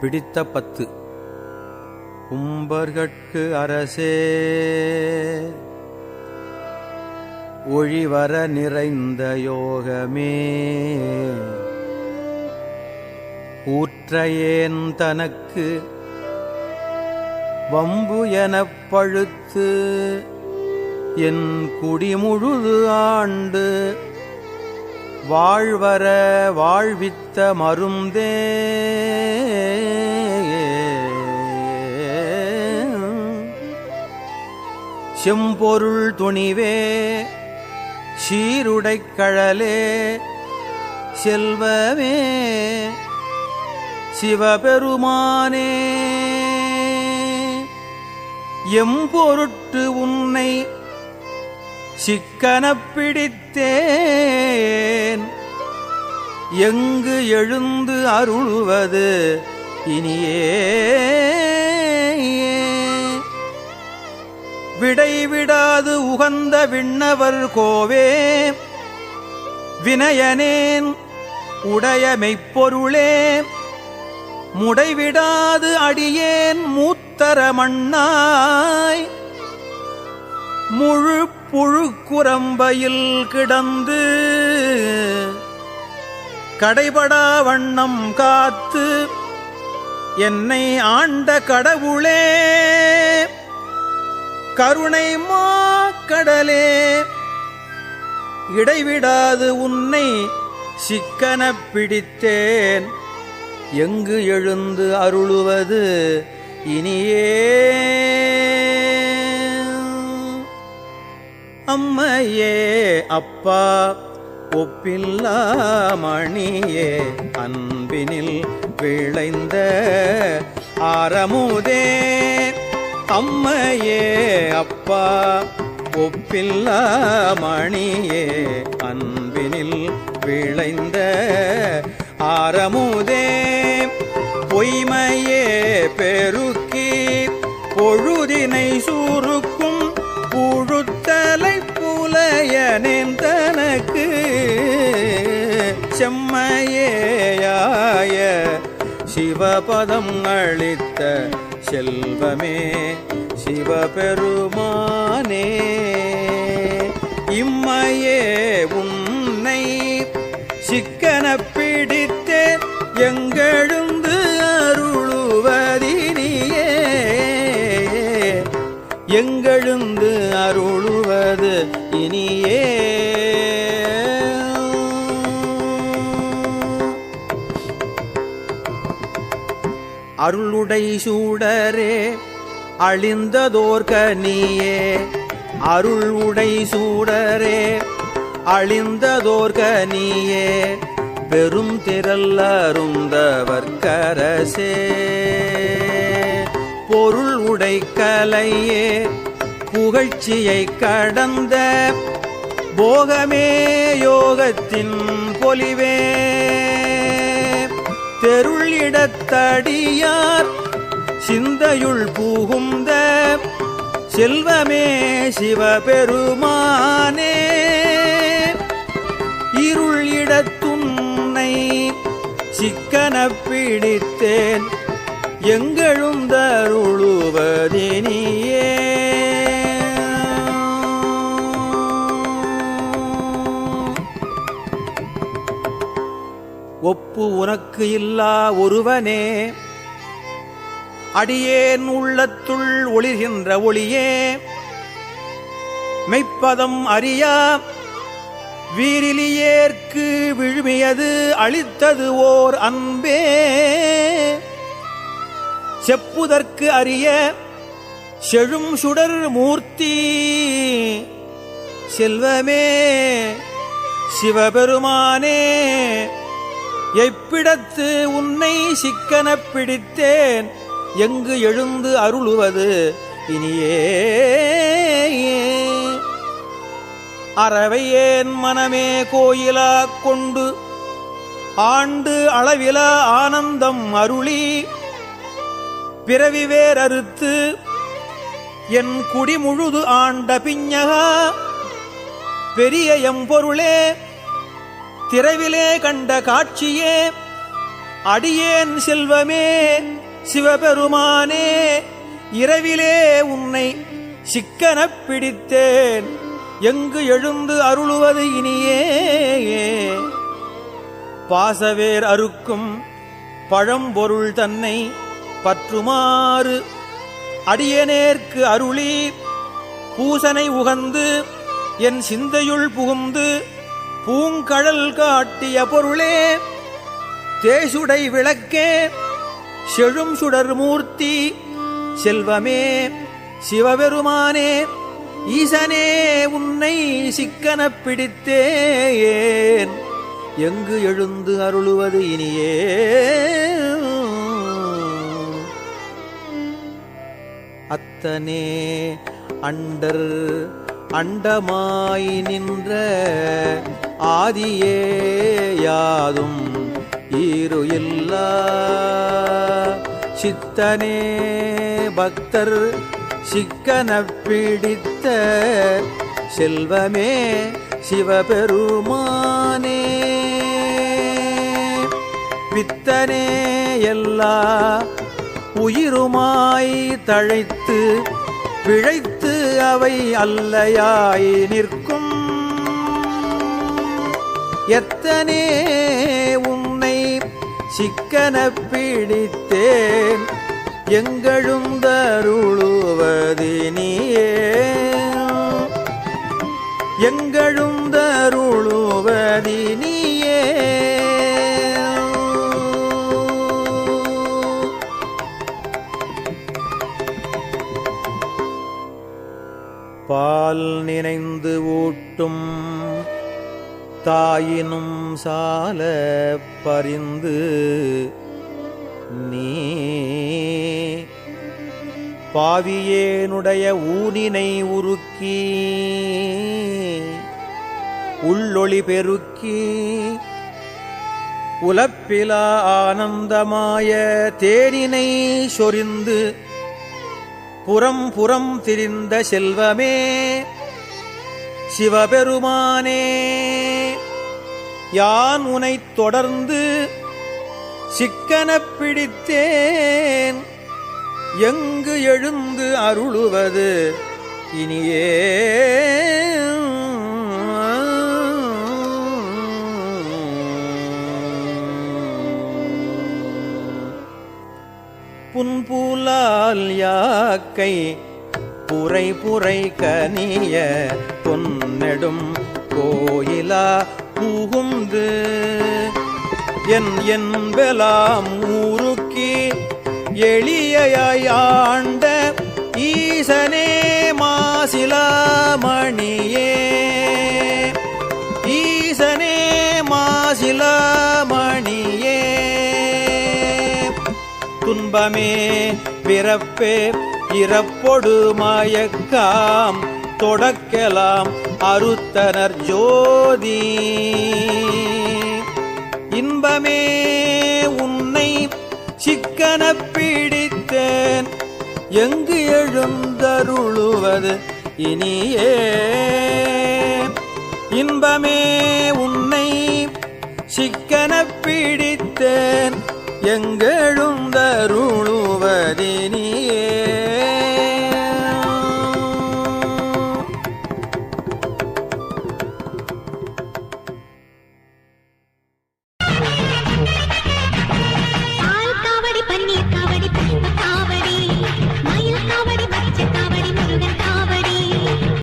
பிடித்த பத்து. கும்பர்கட்கு அரசே ஒழிவர நிறைந்த யோகமே. ஊற்றையேன் தனக்கு வம்பு எனப் பழுத்து என் குடிமுழுது ஆண்டு வாழ்வர வாழ்வித்த மருந்தே. செம்பொருள் துணிவே சீருடைக்கழலே செல்வமே சிவபெருமானே. எம்பொருட்டு உன்னை சிக்கனப் பிடித்தேன் எங்கு எழுந்து அருளுவது இனியே. விடைவிடாது உகந்த விண்ணவர் கோவே. வினயனேன் உடைய மெய்ப்பொருளே முடைவிடாது அடியேன் மூத்தர மண்ணாய் முழு புழுக்குரம்பையில் கிடந்து கடைபடா வண்ணம் காத்து என்னை ஆண்ட கடவுளே கருணை மா கடலே இடைவிடாது உன்னை சிக்கனப் பிடித்தேன். எங்கு எழுந்து அருளுவது இனியே? அம்மையே அப்பா ஒப்பில்லா மணியே அன்பினில் விளைந்த ஆரமுதே. அம்மையே அப்பா ஒப்பில்லா மணியே அன்பினில் விளைந்த ஆரமுதே. பொய்மை சிவபதம் அளித்த செல்வமே சிவபெருமானே. இம்மையே உன்னை சிக்கன பிடித்தேன் எங்கெழுந்து அருளுவதினியே. எங்கெழுந்து அருளுவது இனியே. அருளுடை சூடரே அழிந்ததோர்கனியே அருள் உடை சூடரே அழிந்ததோர்கனியே பெரும் திரள் அருந்தவர்கரசே பொருள் உடை கலையே புகழ்ச்சியை கடந்த போகமே யோகத்தின் பொலிவே. தெருளிடத்தடியார் சிந்தையுள் புகுந்த செல்வமே சிவபெருமானே. இருள் இடத்துன்னை சிக்கன பிடித்தேன் எங்களும் தருளுவதினியே ஒப்பு உனக்கு இல்லா ஒருவனே. அடியேன் உள்ளத்துள் ஒளிர்கின்ற ஒளியே. மெய்ப்பதம் அறியா. வீரிலியேற்கு விழுமியது அளித்தது ஓர் அன்பே. செப்புதற்கு அறிய செழும் சுடர் மூர்த்தி. செல்வமே சிவபெருமானே. எப்பிடத்து உன்னை சிக்கன பிடித்தேன்? எங்கு எழுந்து அருளுவது இனியே? அறவையேன் மனமே கோயிலா கொண்டு? ஆண்டு அளவிலா ஆனந்தம் அருளி? பிறவி வேறறுத்து என் குடி முழுது ஆண்ட பிஞ்சகா பெரிய எம்பொருளே திரைவிலே கண்ட காட்சியே அடியேன் செல்வமே சிவபெருமானே இரவிலே உன்னை சிக்கனப் பிடித்தேன் எங்கு எழுந்து அருளுவது இனியே. பாசவேர் அறுக்கும் பழம்பொருள் தன்னை பற்றுமாறு அடியனேற்கு அருளி பூசனை உகந்து என் சிந்தையுள் புகுந்து பூங்கழல் காட்டிய பொருளே தேசுடை விளக்கே செழும் சுடர் மூர்த்தி செல்வமே சிவபெருமானே ஈசனே உன்னை சிக்கன பிடித்தேன். எங்கு எழுந்து அருளுவது இனியே? அத்தனே அண்டர் அண்டமாய் நின்ற ஆதியே யாதும் ஈரு இல்லா சித்தனே பக்தர் சிக்கன பிடித்த செல்வமே சிவபெருமானே. பித்தனே எல்லா உயிருமாய் தழைத்து பிழைத்து அவை அல்லையாய் நிற்கும் எத்தனே உன்னை சிக்கன பிடித்தேன். எங்கழுந்தருளுவதினியே எங்கழுந்தருளுவதினியே பால் நினைந்து ஊட்டும் தாயினும் சால பறிந்து நீ. பாவியேனுடைய ஊனினை உருக்கி உள்ளொளி பெருக்கி உலப்பிலா ஆனந்தமாய தேனினை சொரிந்து புறம் புறம் திரிந்த செல்வமே சிவபெருமானே யான் உனைத் தொடர்ந்து சிக்கனப் பிடித்தேன். எங்கு எழுந்து அருளுவது இனியே? புன்பூலால் யாக்கை புரை புரை கனிய பொன்னெடும் கோயிலா புகுந்து என் என்பலாம் ஊருக்கி எளியாய் ஈசனே மாசிலாமணியே ஈசனே மாசிலாமணியே துன்பமே பிறப்பே இறப்பொடு மயக்காம் தொடக்கலாம். அறுத்தனர் ஜோதி. இன்பமே உன்னை சிக்கன பிடித்தேன். எங்கு எழுந்தருளுவது இனியே. இன்பமே உன்னை சிக்கன பிடித்தேன். எங்கெழுந்தருளுவதினியே